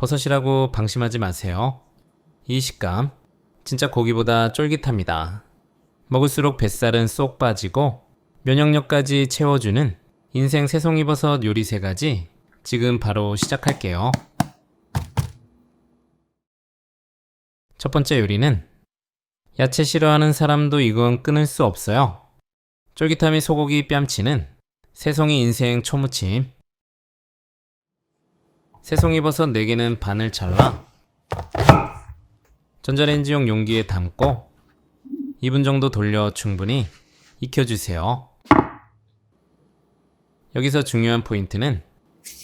버섯이라고 방심하지 마세요. 이 식감, 진짜 고기보다 쫄깃합니다. 먹을수록 뱃살은 쏙 빠지고 면역력까지 채워주는 인생 새송이 버섯 요리 세 가지 지금 바로 시작할게요. 첫 번째 요리는 야채 싫어하는 사람도 이건 끊을 수 없어요. 쫄깃함이 소고기 뺨치는 새송이 인생 초무침. 새송이버섯 4개는 반을 잘라 전자레인지용 용기에 담고 2분 정도 돌려 충분히 익혀주세요. 여기서 중요한 포인트는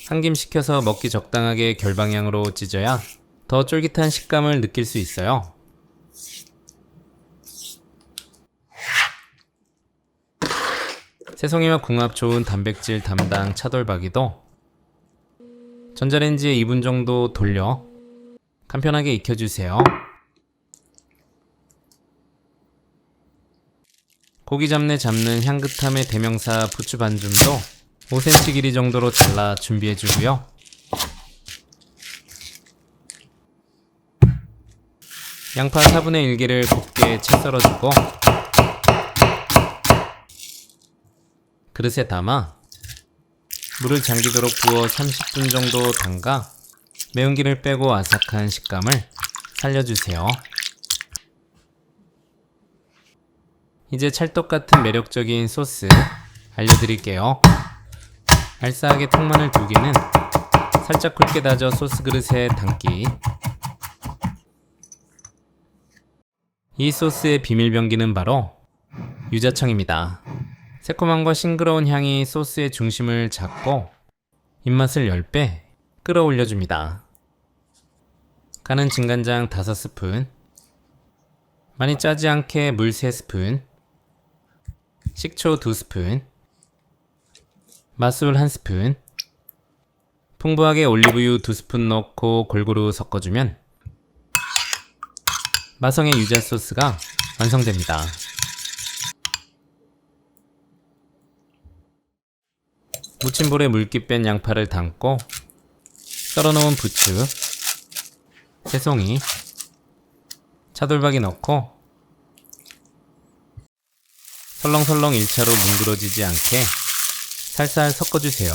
한김 식혀서 먹기 적당하게 결방향으로 찢어야 더 쫄깃한 식감을 느낄 수 있어요. 새송이와 궁합 좋은 단백질 담당 차돌박이도 전자레인지에 2분 정도 돌려 간편하게 익혀주세요. 고기 잡내 잡는 향긋함의 대명사 부추 반줌도 5cm 길이 정도로 잘라 준비해주고요. 양파 4분의 1개를 곱게 채 썰어주고 그릇에 담아 물을 잠기도록 부어 30분 정도 담가 매운기를 빼고 아삭한 식감을 살려주세요. 이제 찰떡 같은 매력적인 소스 알려드릴게요. 알싸하게 통마늘 두 개는 살짝 굵게 다져 소스 그릇에 담기. 이 소스의 비밀 병기는 바로 유자청입니다. 새콤함과 싱그러운 향이 소스의 중심을 잡고 입맛을 10배 끌어올려줍니다. 간은 진간장 5스푼, 많이 짜지 않게 물 3스푼, 식초 2스푼, 맛술 1스푼, 풍부하게 올리브유 2스푼 넣고 골고루 섞어주면 마성의 유자 소스가 완성됩니다. 무침볼에 물기 뺀 양파를 담고 썰어놓은 부추, 새송이, 차돌박이 넣고 설렁설렁 1차로 뭉그러지지 않게 살살 섞어주세요.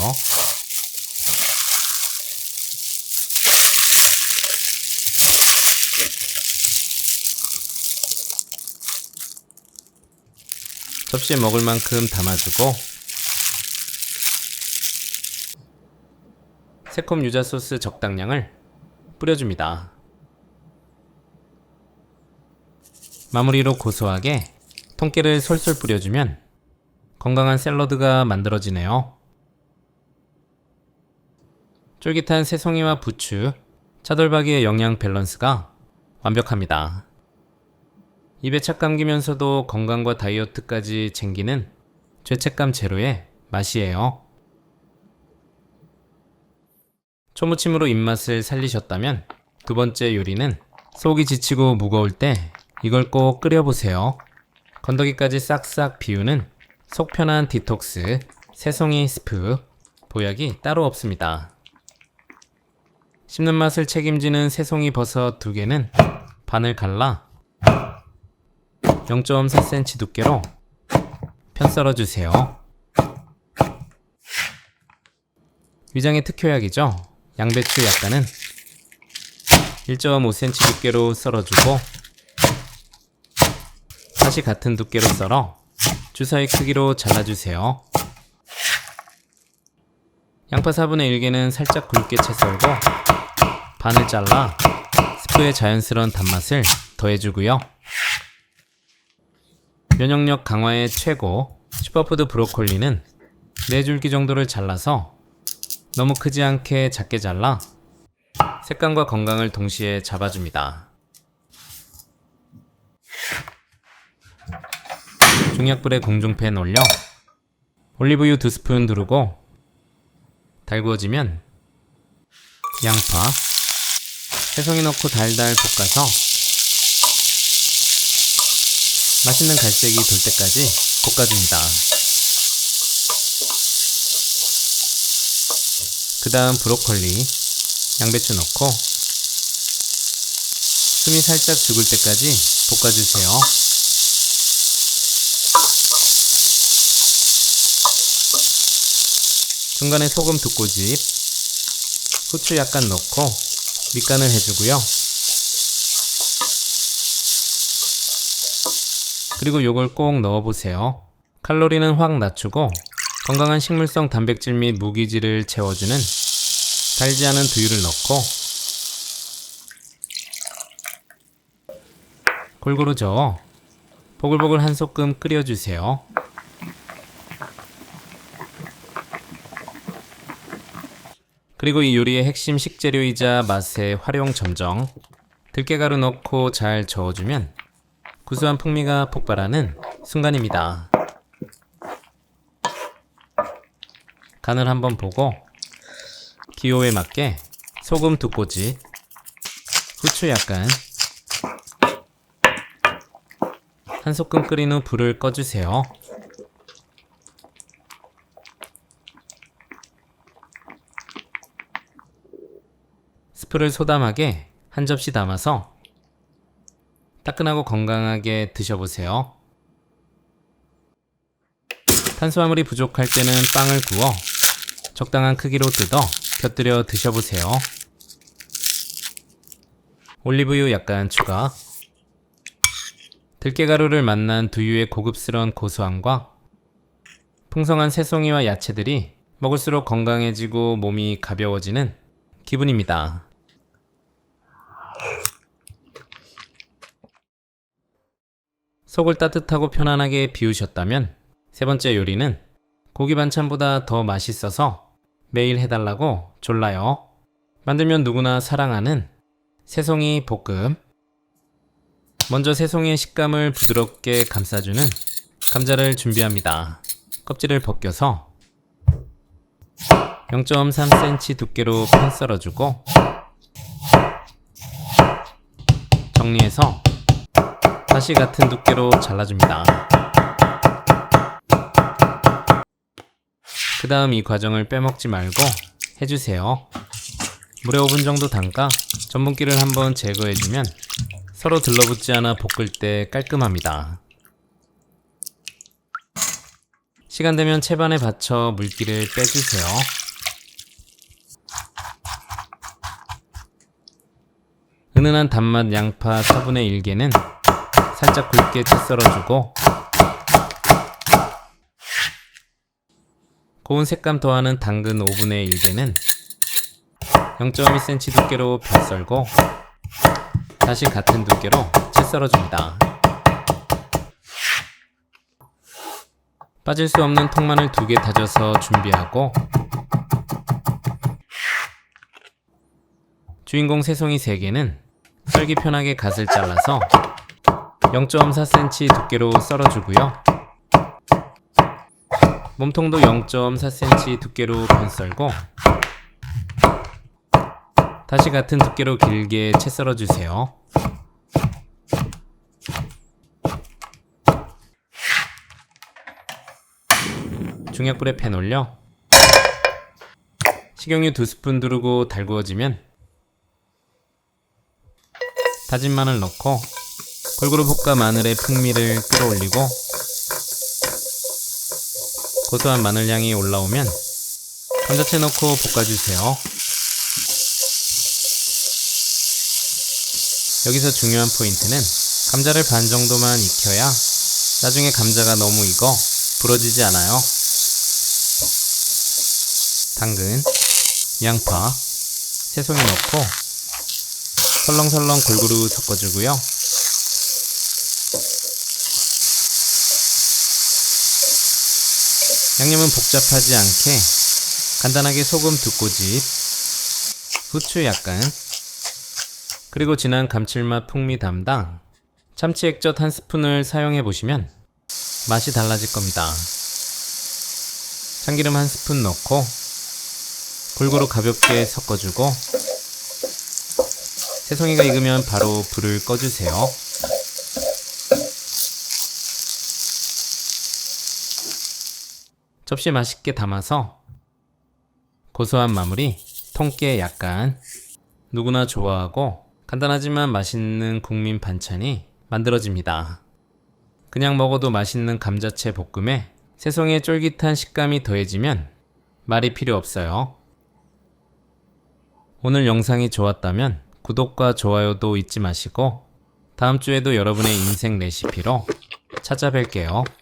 접시에 먹을 만큼 담아주고 새콤 유자 소스 적당량을 뿌려줍니다. 마무리로 고소하게 통깨를 솔솔 뿌려주면 건강한 샐러드가 만들어지네요. 쫄깃한 새송이와 부추, 차돌박이의 영양 밸런스가 완벽합니다. 입에 착 감기면서도 건강과 다이어트까지 챙기는 죄책감 제로의 맛이에요. 초무침으로 입맛을 살리셨다면 두 번째 요리는 속이 지치고 무거울 때 이걸 꼭 끓여보세요. 건더기까지 싹싹 비우는 속 편한 디톡스 새송이 스프 보약이 따로 없습니다. 씹는 맛을 책임지는 새송이 버섯 두 개는 반을 갈라 0.4cm 두께로 편 썰어주세요. 위장의 특효약이죠. 양배추 약간은 1.5cm 두께로 썰어주고 다시 같은 두께로 썰어 주사위 크기로 잘라주세요. 양파 4분의 1개는 살짝 굵게 채 썰고 반을 잘라 스프의 자연스러운 단맛을 더해주고요. 면역력 강화에 최고 슈퍼푸드 브로콜리는 4줄기 정도를 잘라서 너무 크지 않게 작게 잘라 색감과 건강을 동시에 잡아줍니다. 중약불에 공중팬 올려 올리브유 2스푼 두르고 달구어지면 양파, 새송이 넣고 달달 볶아서 맛있는 갈색이 돌 때까지 볶아줍니다. 그 다음 브로콜리, 양배추 넣고 숨이 살짝 죽을 때까지 볶아주세요. 중간에 소금 두 꼬집, 후추 약간 넣고 밑간을 해주고요. 그리고 요걸 꼭 넣어보세요. 칼로리는 확 낮추고 건강한 식물성 단백질 및 무기질을 채워주는 달지 않은 두유를 넣고 골고루 저어 보글보글 한 소끔 끓여주세요. 그리고 이 요리의 핵심 식재료이자 맛의 활용 점정 들깨가루 넣고 잘 저어주면 구수한 풍미가 폭발하는 순간입니다. 간을 한번 보고 기호에 맞게 소금 두 꼬집, 후추 약간, 한 소끔 끓인 후 불을 꺼주세요. 스프를 소담하게 한 접시 담아서 따끈하고 건강하게 드셔보세요. 탄수화물이 부족할 때는 빵을 구워 적당한 크기로 뜯어 곁들여 드셔보세요. 올리브유 약간 추가. 들깨가루를 만난 두유의 고급스러운 고소함과 풍성한 새송이와 야채들이 먹을수록 건강해지고 몸이 가벼워지는 기분입니다. 속을 따뜻하고 편안하게 비우셨다면 세 번째 요리는 고기 반찬보다 더 맛있어서 매일 해달라고 졸라요. 만들면 누구나 사랑하는 새송이 볶음. 먼저 새송이의 식감을 부드럽게 감싸주는 감자를 준비합니다. 껍질을 벗겨서 0.3cm 두께로 편 썰어주고 정리해서 다시 같은 두께로 잘라줍니다. 그 다음 이 과정을 빼먹지 말고 해주세요. 물에 5분 정도 담가 전분기를 한번 제거해주면 서로 들러붙지 않아 볶을 때 깔끔합니다. 시간 되면 채반에 받쳐 물기를 빼주세요. 은은한 단맛 양파 4분의 1개는 살짝 굵게 채 썰어주고 고운 색감 더하는 당근 5분의 1개는 0.2cm 두께로 벼 썰고 다시 같은 두께로 채 썰어줍니다. 빠질 수 없는 통마늘 2개 다져서 준비하고 주인공 새송이 3개는 썰기 편하게 갓을 잘라서 0.4cm 두께로 썰어주고요. 몸통도 0.4cm 두께로 편 썰고 다시 같은 두께로 길게 채 썰어주세요. 중약불에 팬 올려 식용유 두 스푼 두르고 달구어지면 다진 마늘 넣고 골고루 볶아 마늘의 풍미를 끌어올리고 고소한 마늘 향이 올라오면 감자채 넣고 볶아주세요. 여기서 중요한 포인트는 감자를 반 정도만 익혀야 나중에 감자가 너무 익어 부러지지 않아요. 당근, 양파, 새송이 넣고 설렁설렁 골고루 섞어주고요. 양념은 복잡하지 않게 간단하게 소금 두 꼬집, 후추 약간, 그리고 진한 감칠맛 풍미 담당 참치 액젓 한 스푼을 사용해 보시면 맛이 달라질 겁니다. 참기름 한 스푼 넣고 골고루 가볍게 섞어주고 새송이가 익으면 바로 불을 꺼주세요. 접시에 맛있게 담아서 고소한 마무리 통깨 약간 누구나 좋아하고 간단하지만 맛있는 국민 반찬이 만들어집니다. 그냥 먹어도 맛있는 감자채 볶음에 새송이의 쫄깃한 식감이 더해지면 말이 필요 없어요. 오늘 영상이 좋았다면 구독과 좋아요도 잊지 마시고 다음 주에도 여러분의 인생 레시피로 찾아뵐게요.